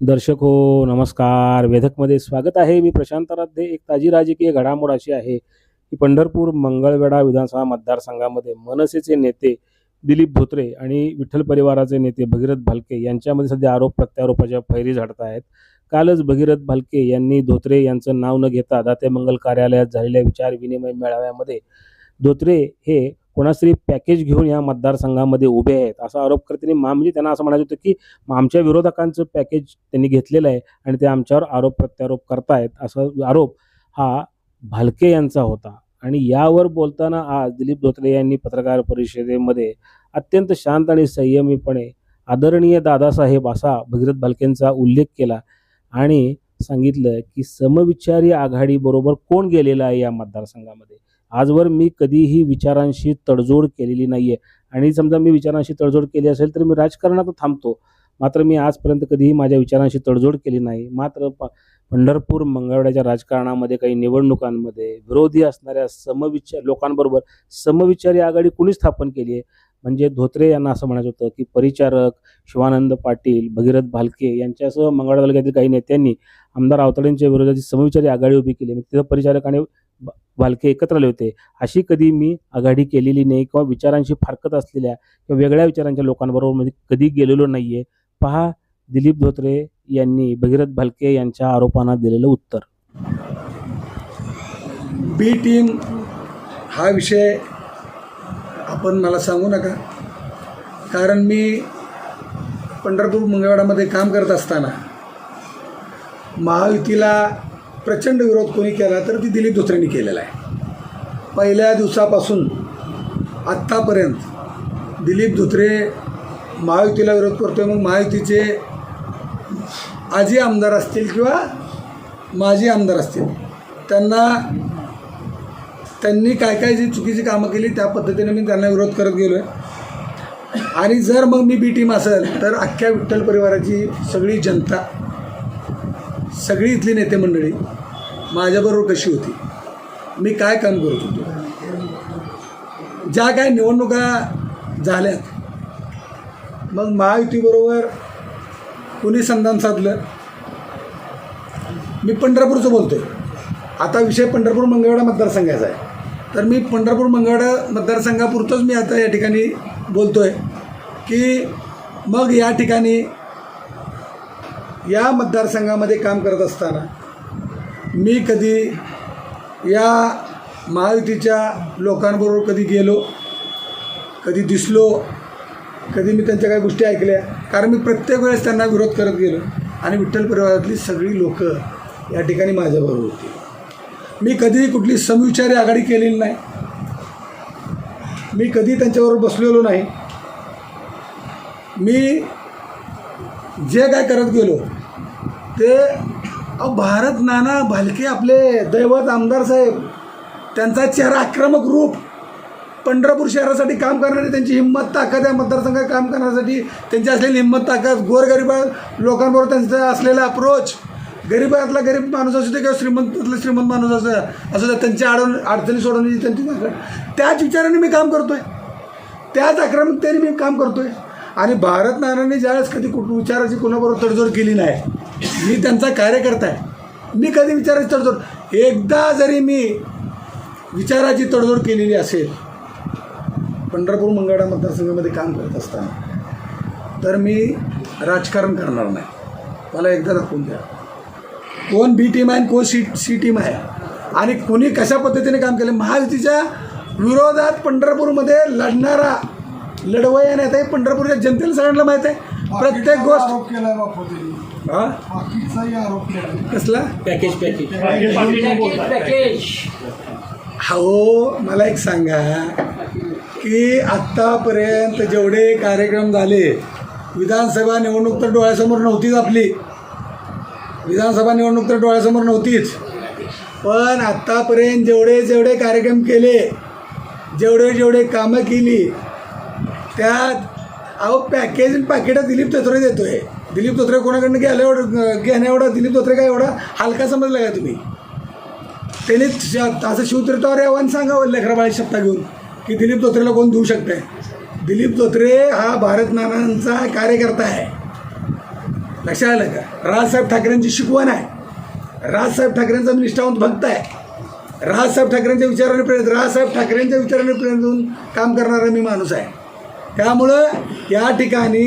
दर्शक हो नमस्कार. वेधकमध्ये स्वागत आहे. मी प्रशांत राध्ये एक ताजी राजकीय घडामोड अशी आहे की पंढरपूर मंगळवेढा विधानसभा मतदारसंघामध्ये मनसेचे नेते दिलीप धोत्रे आणि विठ्ठल परिवाराचे नेते भगीरथ भालके यांच्यामध्ये सध्या आरोप प्रत्यारोपाच्या फैरी झाडत आहेत. कालच भगीरथ भालके यांनी धोत्रे यांचं नाव न घेता दाते मंगल कार्यालयात झालेल्या विचार विनिमय मेळाव्यामध्ये धोत्रे हे कोणातरी पॅकेज घेऊन या मतदारसंघामध्ये उभे आहेत असा आरोप करताना मा म्हणजे त्यांना असं म्हणायचं होतं की आमच्या विरोधकांचं पॅकेज त्यांनी घेतलेलं आहे आणि ते आमच्यावर आरोप प्रत्यारोप करतायत असा आरोप हा भालके यांचा होता. आणि यावर बोलताना आज दिलीप धोत्रे यांनी पत्रकार परिषदेमध्ये अत्यंत शांत आणि संयमीपणे आदरणीय दादासाहेब असा भगीरथ भालकेंचा उल्लेख केला आणि सांगितलं की समविचारी आघाडीबरोबर कोण गेलेला आहे या मतदारसंघामध्ये? आजवर मी कधीही विचारांशी तडजोड केलेली नाही आहे आणि समजा मी विचारांशी तडजोड केली असेल तर मी राजकारणात थांबतो. मात्र मी आजपर्यंत कधीही माझ्या विचारांशी तडजोड केली नाही. मात्र प पंढरपूर मंगळवेढ्याच्या राजकारणामध्ये काही निवडणुकांमध्ये विरोधी असणाऱ्या समविचार लोकांबरोबर समविचारी आघाडी कुणी स्थापन केली आहे? म्हणजे धोत्रे यांना असं म्हणायचं होतं की परिचारक शिवानंद पाटील भगीरथ भालके यांच्यासह मंगळ तालुक्यातील काही नेत्यांनी आमदार आवताडेंच्या विरोधात समविचारी आघाडी उभी केली म्हणजे तिथं परिचारक आणि बालके भालके एकत्र आले होते. अशी कधी मी आघाडी केलेली नाही किंवा विचारांशी फारकत असलेल्या किंवा वेगळ्या विचारांच्या लोकांबरोबरमध्ये कधी गेलेलो नाही आहे पहा दिलीप धोत्रे यांनी भगीरथ भालके यांच्या आरोपांना दिलेलं उत्तर. बी टीम हा विषय आपण मला सांगू नका. कारण मी पंढरपूर मंगळवाडामध्ये काम करत असताना महायुतीला प्रचंड विरोध कोणी केला तर ती दिलीप दुसऱ्यांनी केलेला आहे. पहिल्या दिवसापासून आत्तापर्यंत दिलीप धुत्रे महायुतीला विरोध करतोय मग महायुतीचे आजी आमदार असतील किंवा माजी आमदार असतील त्यांना त्यांनी काय काय जी चुकीची कामं केली त्या पद्धतीने मी त्यांना विरोध करत गेलो आहे आणि जर मग मी बी टीम असेल तर अख्ख्या विठ्ठल परिवाराची सगळी जनता सगळी इथली नेते मंडळी माझ्याबरोबर कशी होती? मी काय काम करत होतो? ज्या काय निवडणुका झाल्यात मग महायुतीबरोबर कुणी संधान साधलं? मी पंढरपूरचं बोलतो आहे आता विषय पंढरपूर मंगळवेढा मतदारसंघाचा आहे. तर मी पंढरपूर मंगळवेढा मतदारसंघापुरतंच मी आता या ठिकाणी बोलतो आहे की मग या ठिकाणी या मतदारसंघामध्ये काम करत असताना मी कधी या महायुतीच्या लोकांबरोबर कधी गेलो कधी दिसलो कधी मी त्यांच्या काही गोष्टी ऐकल्या कारण मी प्रत्येक वेळेस त्यांना विरोध करत गेलो आणि विठ्ठल परिवारातली सगळी लोकं या ठिकाणी माझ्याबरोबर होती. मी कधीही कुठली समविचारी आघाडी केलेली नाही. मी कधी त्यांच्याबरोबर बसलेलो नाही. मी जे काय करत गेलो ते अहो भारत नाना भालके आपले दैवत आमदार साहेब त्यांचा चेहरा आक्रमक रूप. पंढरपूर शहरासाठी काम करणारी त्यांची हिंमत ताकद या मतदारसंघात काम करण्यासाठी त्यांची असलेली हिंमत ताकद गोरगरिबा लोकांबरोबर त्यांचा असलेला अप्रोच गरिबातला गरीब माणूस असू दे किंवा श्रीमंतातला श्रीमंत माणूस असू असू दे त्यांच्या अडवण अडचणी सोडवण्याची त्यांची ताकद त्याच विचाराने मी काम करतो आहे त्याच आक्रमकतेने मी काम करतो आहे आणि भारत नानांनी ज्यावेळेस कधी कुठ विचाराची कोणाबरोबर तडजोड केली नाही मी त्यांचा कार्यकर्ता आहे. मी कधी विचाराची तडजोड? एकदा जरी मी विचाराची तडजोड केलेली असेल पंढरपूर मंगळा मतदारसंघामध्ये काम करत असताना तर मी राजकारण करणार नाही. मला एकदा दाखवून द्या. कोण बी टीम आहे आणि कोण सी सी टीम आहे? आणि कोणी कशा पद्धतीने काम केलं? महायुतीच्या विरोधात पंढरपूरमध्ये लढणारा लढवय्या नेता आहे पंढरपूरच्या जनतेला सगळ्यांना माहीत आहे. प्रत्येक गोष्ट आरोप केलाय बापू त्यांनी. हा? बाकीचाही आरोप केलाय. कसला? Package package. हो मला एक सांगा की आत्तापर्यंत जेवढे कार्यक्रम झाले विधानसभा निवडणूक तर डोळ्यासमोर नव्हतीच आपली. विधानसभा निवडणूक तर डोळ्यासमोर नव्हतीच. पण आत्तापर्यंत जेवढे जेवढे कार्यक्रम केले जेवढे जेवढे कामं केली त्यात अहो पॅकेज आणि पाकिटं दिलीप तोत्रे आहे दिलीप तोत्रे कोणाकडनं घ्यायला एवढं घेण्या एवढा दिलीप तोत्रे काय एवढा? हलका समजला का तुम्ही? त्याने श- असं शिवतीर्थावर आव्हान सांगावं लेखराबाळी शब्दा घेऊन की दिलीप धोत्रेला कोण देऊ शकते दिलीप धोत्रे हा भारत नानांचा कार्यकर्ता आहे. लक्षात आलं का? राजसाहेब ठाकरेंची शिकवण आहे. राजसाहेब ठाकरेंचा निष्ठावंत भक्त आहे. राजसाहेब ठाकरेंच्या विचाराने प्रेरित राजसाहेब ठाकरेंच्या विचाराने प्रेरित होऊन काम करणारा मी माणूस आहे. त्यामुळं या ठिकाणी